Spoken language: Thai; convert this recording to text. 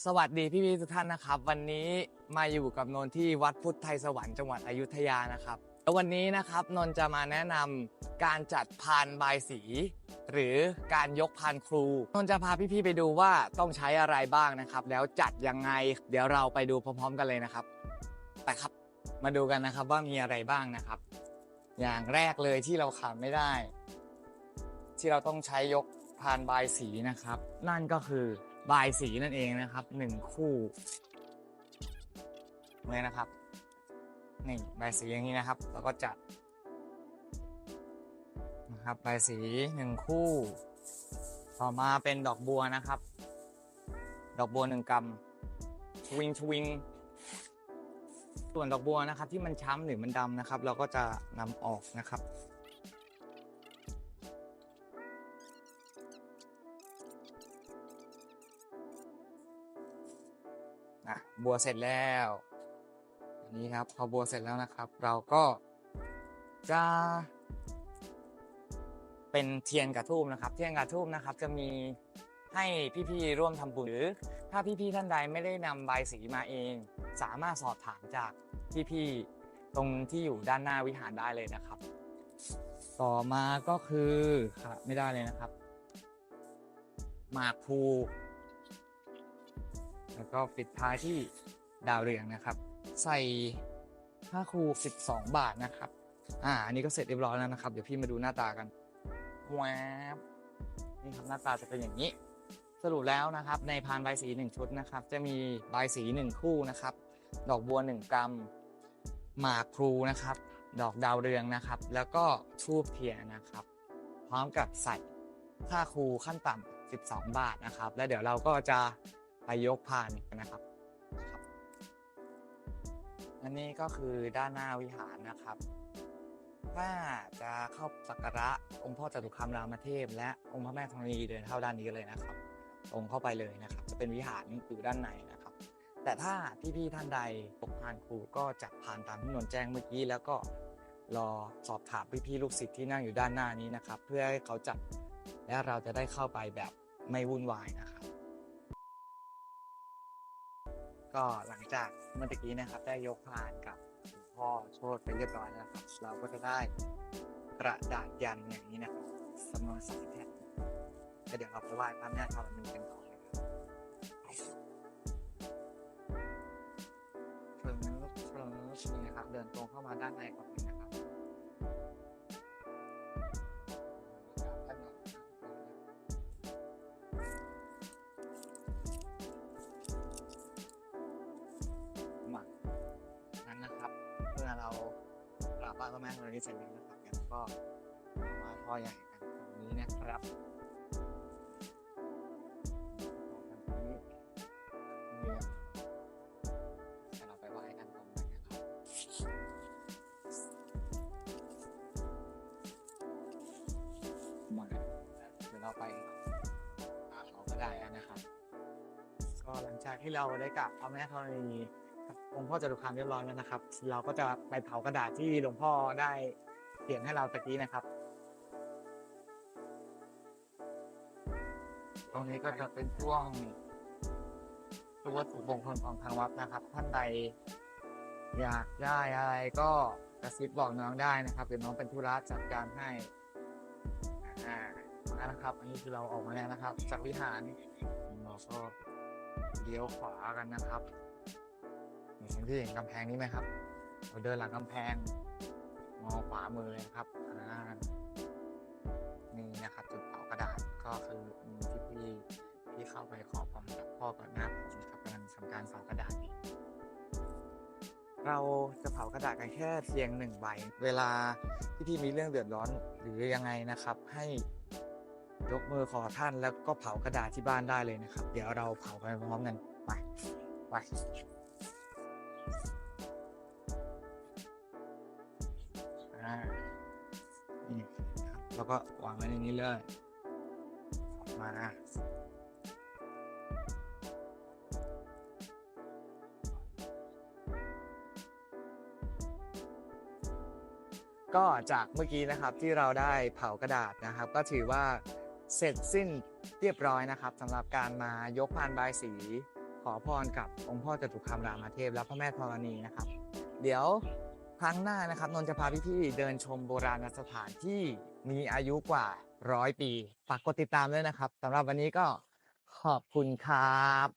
สวัสดีพี่พี่ทุกท่านนะครับ วันนี้มาอยู่กับนนท์ที่วัดพุทธไทยสวรรค์จังหวัดอยุธยานะครับแล้ววันนี้นะครับนนท์จะมาแนะนำการจัดพานบายสี หรือการยกพานครูนนท์จะพาพี่พี่ ๆ ไปดูว่าต้องใช้อะไรบ้างนะครับ แล้วจัดยังไง เดี๋ยวเราไปดูพร้อม ๆ กันเลยนะครับไปครับ มาดูกันนะครับว่ามีอะไรบ้างนะครับ อย่างแรกเลยที่เราขาดไม่ได้ ที่เราต้องใช้ยกพานบายสีนะครับ นั่นก็คือ บายสีนั่นเองนะครับหนึ่งคู่เลยนะครับนี่บายสีอย่างนี้นะครับ แล้วก็จัดนะครับบายสีหนึ่งคู่ ต่อมาเป็นดอกบัวนะครับ ดอกบัวหนึ่งกำชวิงชวิงส่วนดอกบัวนะครับ ที่มันช้ำหรือมันดำนะครับ เราก็จะนำออกนะครับ อะบัวเสร็จแล้วอันนี้ครับพอบัวเสร็จแล้วนะครับ เราก็จะเป็นเทียนกับทูบนะครับ เทียนกับทูบนะครับ จะมีให้พี่ๆร่วมทำบุญหรือถ้าพี่ๆท่านใดไม่ได้นำใบสีมาเอง สามารถสอบถามจากพี่ๆตรงที่อยู่ด้านหน้าวิหารได้เลยนะครับ ต่อมาก็คือขาดไม่ได้เลยนะครับ หมากพลู แล้วก็ปิดท้ายที่ดาวเรืองนะครับ ใส่ค่าครู12 บาทนะครับ อ่า อันนี้ก็เสร็จเรียบร้อยแล้วนะครับ เดี๋ยวพี่มาดูหน้าตากันแวบนี่ครับหน้าตาจะเป็นอย่างนี้ สรุปแล้วนะครับ ในพานใบสี 1 ชุดนะครับ จะมีใบสี 1 คู่นะครับ ดอกบัว 1 กรัมหมากพลูนะครับ ดอกดาวเรืองนะครับ แล้วก็ทูบเทียนนะครับ พร้อมกับใส่ค่าครูขั้นต่ำ12 บาทนะครับ แล้วเดี๋ยวเราก็จะ ไปยกพานกันนะครับ อันนี้ก็คือด้านหน้าวิหารนะครับ ถ้าจะเข้าสักการะองค์พ่อจตุคามรามเทพ และองค์พระแม่ธรณีเดินเข้าด้านนี้เลยนะครับ ตรงเข้าไปเลยนะครับ จะเป็นวิหารอยู่ด้านในนะครับ แต่ถ้าพี่ๆท่านใดตกพานครูก็จัดพานตามที่นนแจ้งเมื่อกี้แล้วก็รอสอบถามพี่ๆลูกศิษย์ที่นั่งอยู่ด้านหน้านี้นะครับ เพื่อให้เขาจัดและเราจะได้เข้าไปแบบไม่วุ่นวายนะครับ ก็หลังจากเมื่อกี้นะครับ ได้ยกพานกับหลวงพ่อโชดไปเรียบร้อยแล้วครับ เราก็จะได้กระดาษยันอย่างนี้นะครับสำนวนสามแผ่นเดี๋ยวเราไปไหว้พระแม่ธรณีกันต่อนะครับเฟิร์มเฟิร์มนี่นะครับเดินตรงเข้ามาด้านในก่อนเลยนะครับ เรากราบไหว้พระแม่ธรณีเสร็จแล้วนะครับเดี๋ยวเราก็มาท่อใหญ่กันตรงนี้นะครับตรงนี้เนี่ยเราไปไหว้กันตรงนี้นะครับมาเดี๋ยวเราไปหาเขาก็ได้นะครับ ก็หลังจากที่เราได้กราบพระแม่ธรณีกับ องค์พ่อจตุคามเรียบร้อยแล้วนะครับ เราก็จะไปเผากระดาษที่หลวงพ่อได้เขียนให้เราตะกี้นะครับ ตรงนี้ก็จะเป็นช่วงตัววัตถุมงคลของทางวัดนะครับ ท่านใด อยากได้อะไรก็กระซิบบอกน้องได้นะครับเดี๋ยวน้องเป็นธุระจัดการให้อ่ามานะครับ อันนี้คือเราออกมาแล้วนะครับ จากวิหารเราก็เลี้ยวขวากันนะครับ เห็นที่เห็นกำแพงนี้ไหมครับ เราเดินหลังกำแพง มองขวามือเลยครับนี่นะครับจุดเผากระดาษก็คือที่พี่ที่เข้าไปขอพรจากพ่อก่อนหน้าผมนะครับกำลังทำการเผากระดาษอยู่เราจะเผากระดาษกันแค่เพียงหนึ่งใบ เวลาที่พี่มีเรื่องเดือดร้อนหรือยังไงนะครับ ให้ยกมือขอท่านแล้วก็เผากระดาษที่บ้านได้เลยนะครับ เดี๋ยวเราเผาไปพร้อมกันไปไป อ่านี่ครับแล้วก็วางไว้ในนี้เลยออกมาก็จากเมื่อกี้นะครับที่เราได้เผากระดาษนะครับ ก็ถือว่าเสร็จสิ้นเรียบร้อยนะครับสำหรับการมายกพานบายสี ขอพรกับองค์พ่อจตุคามรามเทพและพระแม่ธรณีนะครับ เดี๋ยวครั้งหน้านะครับนนจะพาพี่ๆเดินชมโบราณสถานที่มีอายุกว่าร้อยปีฝากกดติดตามด้วยนะครับสำหรับวันนี้ก็ขอบคุณครับ